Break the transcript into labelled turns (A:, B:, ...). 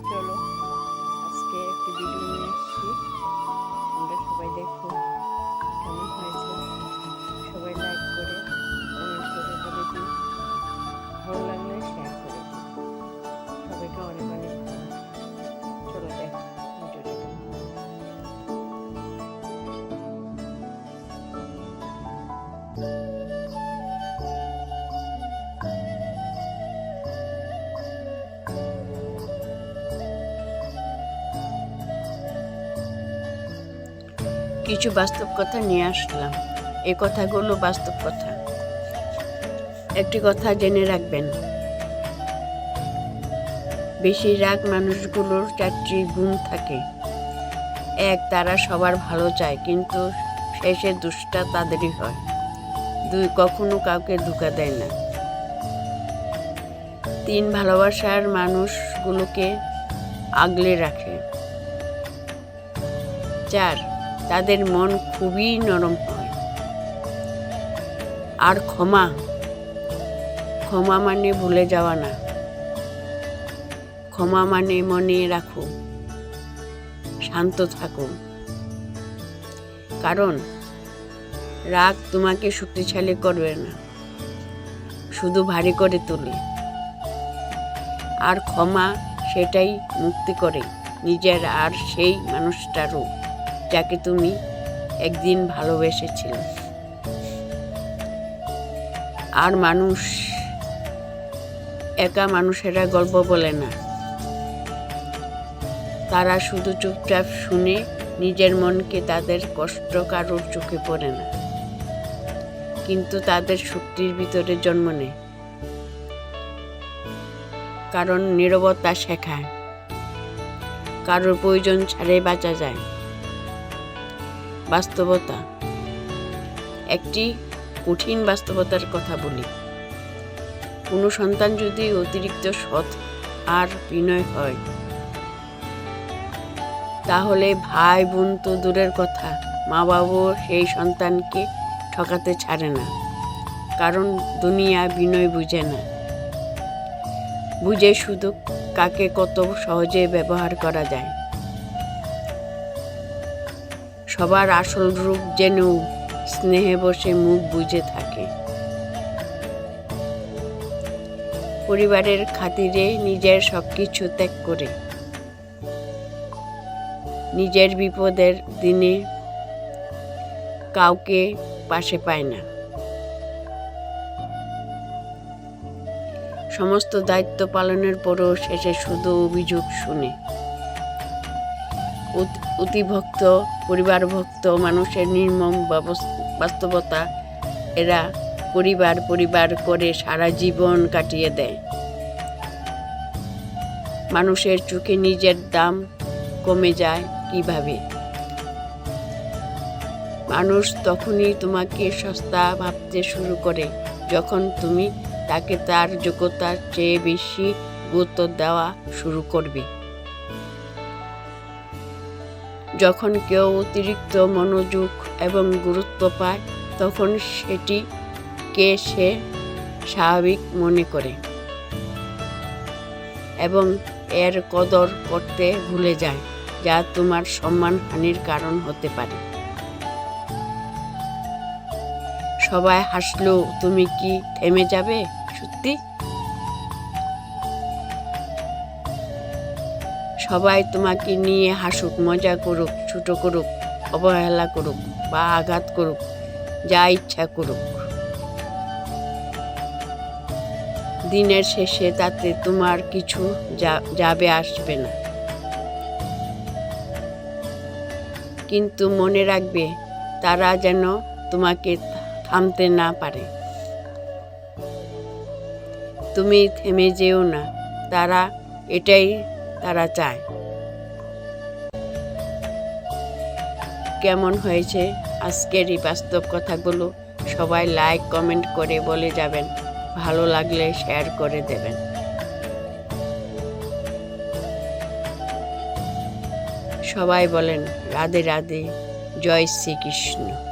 A: Pero কিছু বাস্তব কথা নিয়ে আসলাম। এই কথাগুলো বাস্তব কথা। একটি কথা জেনে রাখবেন। বেশিরভাগ মানুষগুলোর চারটি গুণ থাকে। এক, তারা সবার ভালো চায়, কিন্তু শেষে দুষ্টা তাদেরই হয়। দুই, কখনো কাউকে ধোকা দেয় না। তিন, ভালোবাসার মানুষগুলোকে আগলে রাখে। চার তাদের মন খুবই নরম হয়। আর ক্ষমা ক্ষমা মানে ভুলে যাওয়া না। ক্ষমা মানে মনে রাখো, শান্ত থাকো। কারণ, রাগ তোমাকে শক্তিশালী করবে না। শুধু ভারী করে তোলে। আর ক্ষমা সেটাই মুক্তি করে নিজের আর সেই মানুষটারও। যাকে তুমি একদিন ভালোবেসেছিলে। আর মানুষ, একা মানুষেরা গল্প বলে না। তারা শুধু চুপচাপ শুনে নিজের মনকে তাদের কষ্ট কারোর চোখে পড়ে না। কিন্তু তাদের শক্তির ভিতরে জন্ম নেয়। কারণ নীরবতা শেখায়। কারোর প্রয়োজন ছাড়াই বাঁচা যায়। বাস্তবতা। একটি কঠিন বাস্তবতার কথা বলি। কোনো সন্তান যদি অতিরিক্ত সৎ আর বিনয় হয়, তাহলে ভাই বোন তো দূরের কথা মা বাবাও সেই সন্তানকে ঠকাতে ছাড়ে না, কারণ দুনিয়া বিনয় বুঝে না। বুঝে শুধু কাকে কত সহজে ব্যবহার করা যায়। সবার আসল রূপ যেন স্নেহে বসে মুখ বুঝে থাকে। পরিবারের খাতিরে নিজের সব কিছু ত্যাগ করে। নিজের বিপদের দিনে কাউকে পাশে পায় না। সমস্ত দায়িত্ব পালনের পরও শেষে শুধু অভিযোগ শুনে। অতিভক্ত পরিবারভক্ত, মানুষের নির্মম বাস্তবতা এরা পরিবার পরিবার করে সারা জীবন কাটিয়ে দেয়। মানুষের চোখে নিজের দাম কমে যায় কীভাবে? মানুষ তখনই তোমাকে সস্তা ভাবতে শুরু করে যখন তুমি তাকে তার যোগ্যতার চেয়ে বেশি গুরুত্ব দেওয়া শুরু করবে। যখন কেউ অতিরিক্ত মনোযোগ এবং গুরুত্ব পায়, তখন সেটিকে সে স্বাভাবিক মনে করে এবং এর কদর করতে ভুলে যায়, যা তোমার সম্মানহানির কারণ হতে পারে। সবাই হাসলেও তুমি কি থেমে যাবে? সত্যি? সবাই তোমাকে নিয়ে হাসুক, মজা করুক, ছোট করুক, অবহেলা করুক বা আঘাত করুক, যা ইচ্ছা করুক। দিনের শেষে তাতে তোমার কিছু যাবে আসবে না। কিন্তু মনে রাখবে, তারা যেন তোমাকে থামতে না পারে। তুমি থেমে যেও না, তারা এটাই তারা চায়। কেমন হয়েছে আজকের এই বাস্তব কথাগুলো? সবাই লাইক কমেন্ট করে বলে যাবেন। ভালো লাগলে শেয়ার করে দেবেন। সবাই বলেন, রাধে রাধে, জয় শ্রীকৃষ্ণ।